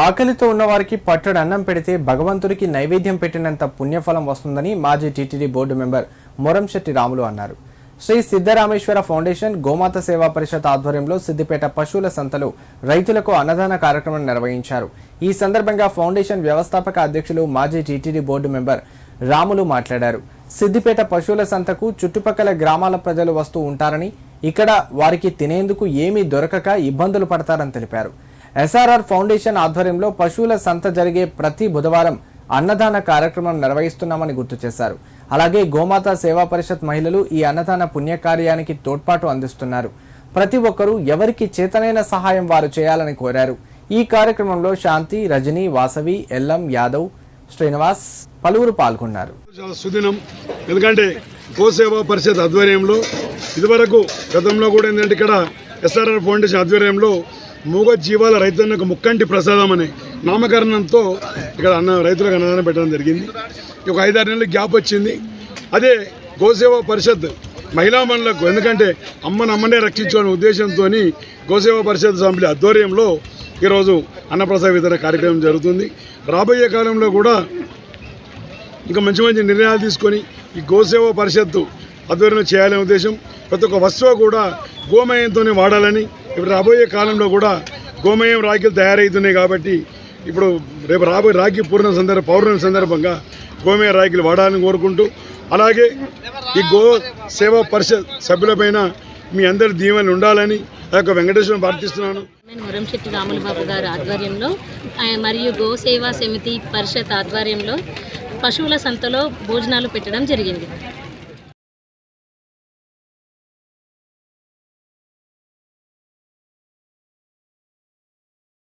ఆకలితో ఉన్నవారికి పట్టడు అన్నం పెడితే భగవంతుడికి నైవేద్యం పెట్టినంత పుణ్యఫలం వస్తుందని మాజీ TTD board member Moramsetty Ramulu అన్నారు. శ్రీ సిద్ధరామేశ్వర ఫౌండేషన్ గోమాత సేవా పరిషత్ ఆధ్వర్యంలో సిద్దిపేట పశువుల సంతలో రైతులకు అన్నదాన కార్యక్రమం నిర్వహించారు. ఈ సందర్భంగా ఫౌండేషన్ వ్యవస్థాపక అధ్యక్షులు మాజీ టీటీడీ బోర్డు మెంబర్ రాములు మాట్లాడారు. సిద్దిపేట పశువుల సంతకు చుట్టుపక్కల గ్రామాల ప్రజలు వస్తూ ఉంటారని ఇక్కడ వారికి తినేందుకు ఏమీ దొరకక ఇబ్బందులు పడతారని తెలిపారు. ఎస్ఆర్ఆర్ ఫౌండేషన్ ఆధ్వర్యంలో పశువుల సంత జరిగే ప్రతి బుధవారం అన్నదాన కార్యక్రమం నిర్వహిస్తున్నామని గుర్తు చేశారు. అలాగే గోమాత సేవా పరిషత్ మహిళలు ఈ అన్నదాన పుణ్యకార్యానికి తోడ్పాటు అందిస్తున్నారు. ప్రతి ఒక్కరూ ఎవరికి చేతనైన సహాయం వారు చేయాలని కోరారు. ఈ కార్యక్రమంలో శాంతి రజని వాసవి ఎల్లం యాదవ్ శ్రీనివాస్ పలువురు పాల్గొన్నారు. సుదినం. ఎందుకంటే గోసేవా పరిషత్ ఆధ్వర్యంలో ఇదివరకు గతంలో కూడా ఏంటంటే ఇక్కడ ఎస్ఆర్ఆర్ ఫౌండేషన్ ఆధ్వర్యంలో మూగ జీవాల రైతులకు ముక్కంటి ప్రసాదం అనే నామకరణంతో ఇక్కడ అన్న రైతులకు అన్నదానం పెట్టడం జరిగింది. ఒక ఐదారు నెలలు గ్యాప్ వచ్చింది. అదే గోసేవా పరిషత్ మహిళా మనులకు ఎందుకంటే అమ్మను అమ్మనే రక్షించుకునే ఉద్దేశంతో గోసేవా పరిషత్ సభ్యుల ఆధ్వర్యంలో ఈరోజు అన్నప్రసాద వితరణ కార్యక్రమం జరుగుతుంది. రాబోయే కాలంలో కూడా ఇంకా మంచి మంచి నిర్ణయాలు తీసుకొని ఈ గోసేవ పరిషత్తు ఆధ్వర్యంలో చేయాలనే ఉద్దేశం. ప్రతి ఒక్క వస్తువు కూడా గోమయంతోనే వాడాలని ఇప్పుడు రాబోయే కాలంలో కూడా గోమయం రాఖీలు తయారవుతున్నాయి కాబట్టి ఇప్పుడు రేపు రాబోయే రాఖీ పూర్ణ సందర్భ పౌర్ణమి సందర్భంగా గోమయ రాఖీలు వాడాలని కోరుకుంటూ అలాగే ఈ గో సేవా పరిషత్ సభ్యులపైన మీ అందరి దీవెనలు ఉండాలని ఆ యొక్క వెంకటేశ్వరం ప్రార్థిస్తున్నాను. నేను మురంశెట్టి రాములు బాబు గారి ఆధ్వర్యంలో మరియు గో సేవా సమితి పరిషత్ ఆధ్వర్యంలో పశువుల సంతలో భోజనాలు పెట్టడం జరిగింది.